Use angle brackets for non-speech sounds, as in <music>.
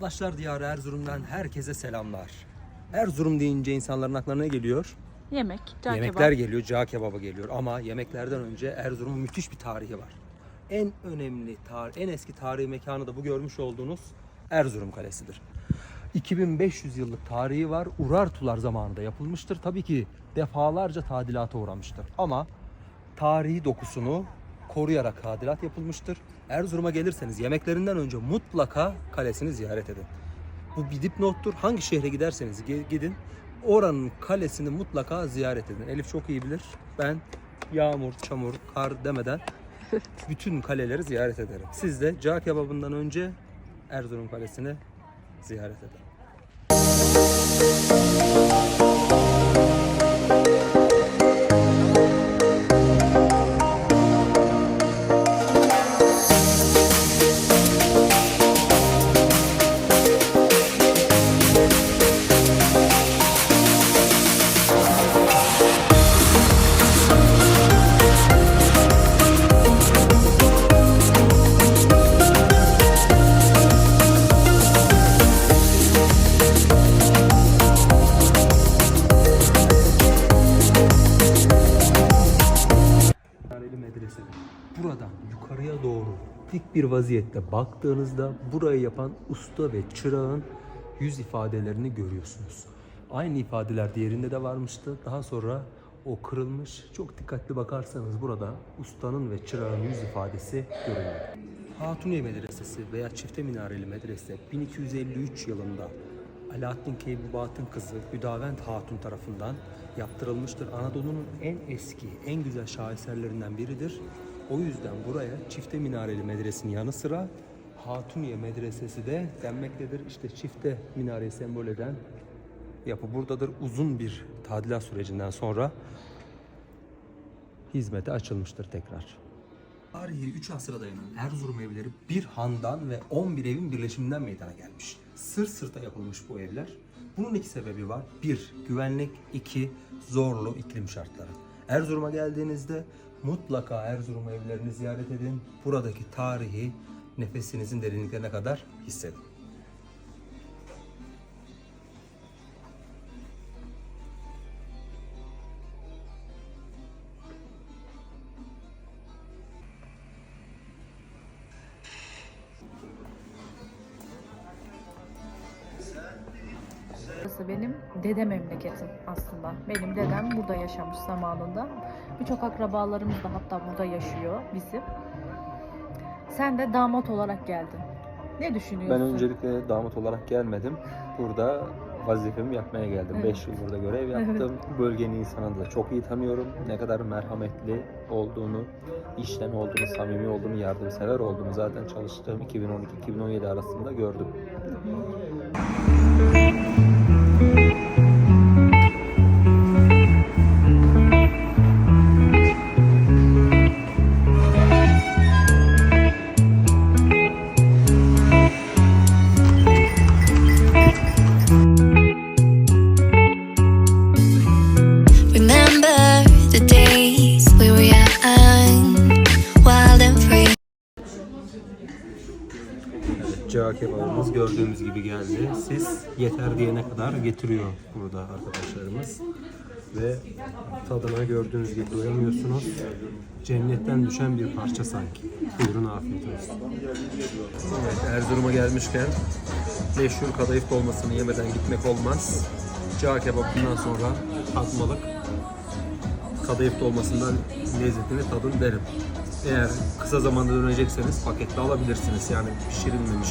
Taşlar Diyarı Erzurum'dan herkese selamlar. Erzurum deyince insanların aklına ne geliyor? Yemek, cağ Yemekler kebap. geliyor, cağ kebabı geliyor. Ama yemeklerden önce Erzurum'un müthiş bir tarihi var. En önemli, tar en eski tarihi mekanı da bu görmüş olduğunuz Erzurum Kalesi'dir. 2500 yıllık tarihi var. Urartular zamanında yapılmıştır. Tabii ki defalarca tadilata uğramıştır. Ama tarihi dokusunu koruyarak tadilat yapılmıştır. Erzurum'a gelirseniz yemeklerinden önce mutlaka kalesini ziyaret edin. Bu bir dipnottur. Hangi şehre giderseniz gidin oranın kalesini mutlaka ziyaret edin. Elif çok iyi bilir. Ben yağmur, çamur, kar demeden <laughs> bütün kaleleri ziyaret ederim. Siz de cağ kebabından önce Erzurum Kalesi'ni ziyaret edin. Yukarıya doğru dik bir vaziyette baktığınızda burayı yapan usta ve çırağın yüz ifadelerini görüyorsunuz. Aynı ifadeler diğerinde de varmıştı. Daha sonra o kırılmış. Çok dikkatli bakarsanız burada ustanın ve çırağın yüz ifadesi görünüyor. Hatuniye Medresesi veya Çifte Minareli Medrese 1253 yılında Alaaddin Keybubat'ın kızı Hüdavend Hatun tarafından yaptırılmıştır. Anadolu'nun en eski, en güzel şaheserlerinden biridir. O yüzden buraya çifte minareli medresenin yanı sıra Hatuniye Medresesi de denmektedir. İşte çifte minareyi sembol eden yapı buradadır. Uzun bir tadilat sürecinden sonra hizmete açılmıştır tekrar. Tarihi 3 asıra dayanan Erzurum evleri bir handan ve 11 evin birleşiminden meydana gelmiş. Sırt sırta yapılmış bu evler. Bunun iki sebebi var. Bir, güvenlik. iki zorlu iklim şartları. Erzurum'a geldiğinizde mutlaka Erzurum evlerini ziyaret edin. Buradaki tarihi nefesinizin derinliklerine kadar hissedin. Burası benim dede memleketim aslında. Benim dedem burada yaşamış zamanında. Birçok akrabalarımız da hatta burada yaşıyor bizim. Sen de damat olarak geldin. Ne düşünüyorsun? Ben öncelikle damat olarak gelmedim. Burada vazifemi yapmaya geldim. 5 Evet. yıl burada görev yaptım. Bölgenin insanını da çok iyi tanıyorum. Ne kadar merhametli olduğunu, işten olduğunu, samimi olduğunu, yardımsever olduğunu zaten çalıştığım 2012-2017 arasında gördüm. Remember cağ kebabımız gördüğümüz gibi geldi. Siz yeter diyene kadar getiriyor burada arkadaşlarımız. Ve tadına gördüğünüz gibi doyamıyorsunuz. Cennetten düşen bir parça sanki. Buyurun afiyet olsun. Evet, Erzurum'a gelmişken meşhur kadayıf dolmasını yemeden gitmek olmaz. Cağ kebabından sonra tatmalık kadayıf dolmasından lezzetini tadın derim. Eğer kısa zamanda dönecekseniz pakette alabilirsiniz. Yani pişirilmemiş